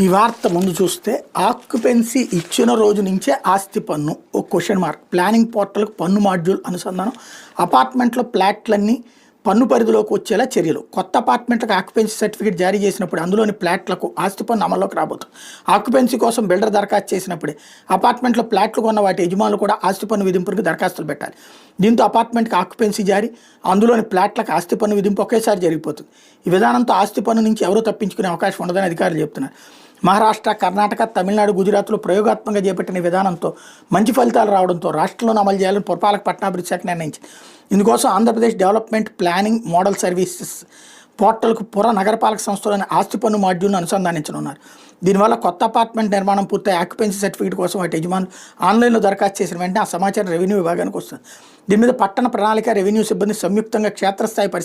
ఈ వార్త ముందు చూస్తే ఆక్యుపెన్సీ ఇచ్చిన రోజు నుంచే ఆస్తి పన్ను ఒక క్వశ్చన్ మార్క్ ప్లానింగ్ పోర్టల్కి పన్ను మాడ్యూల్ అనుసంధానం అపార్ట్మెంట్లో ప్లాట్లన్నీ పన్ను పరిధిలోకి వచ్చేలా చర్యలు. కొత్త అపార్ట్మెంట్లకు ఆక్యుపెన్సీ సర్టిఫికేట్ జారీ చేసినప్పుడు అందులోని ప్లాట్లకు ఆస్తి పన్ను అమల్లోకి రాబోతుంది. ఆక్యుపెన్సీ కోసం బిల్డర్ దరఖాస్తు చేసినప్పుడే అపార్ట్మెంట్లో ప్లాట్లు కొన్న వాటి యజమానులు కూడా ఆస్తి పన్ను విధింపులకు దరఖాస్తులు పెట్టాలి. దీంతో అపార్ట్మెంట్కి ఆక్యుపెన్సీ జారీ అందులోని ప్లాట్లకు ఆస్తి పన్ను విధింపు ఒకేసారి జరిగిపోతుంది. ఈ విధానంతో ఆస్తి పన్ను నుంచి ఎవరూ తప్పించుకునే అవకాశం ఉండదని అధికారులు చెప్తున్నారు. మహారాష్ట్ర కర్ణాటక తమిళనాడు గుజరాత్లో ప్రయోగాత్మకంగా చేపట్టిన విధానంతో మంచి ఫలితాలు రావడంతో రాష్ట్రంలో అమలు చేయాలని పురపాలక పట్టణాభివృద్ధి శాఖ నిర్ణయించింది. ఇందుకోసం Andhra Pradesh development planning model services పోర్టల్కు పుర నగరపాలక సంస్థలోని ఆస్తి పన్ను మాడ్యూల్ను అనుసంధానించనున్నారు. దీనివల్ల కొత్త అపార్ట్మెంట్ నిర్మాణం పూర్తి ఆక్యుపెన్సీ సర్టిఫికేట్ కోసం వాటి యజమానులు ఆన్లైన్లో దరఖాస్తు చేసిన వెంటనే ఆ సమాచారం రెవెన్యూ విభాగానికి వస్తుంది. దీని మీద పట్టణ ప్రణాళిక రెవెన్యూ సిబ్బంది సంయుక్తంగా క్షేత్రస్థాయి పరిస్థితి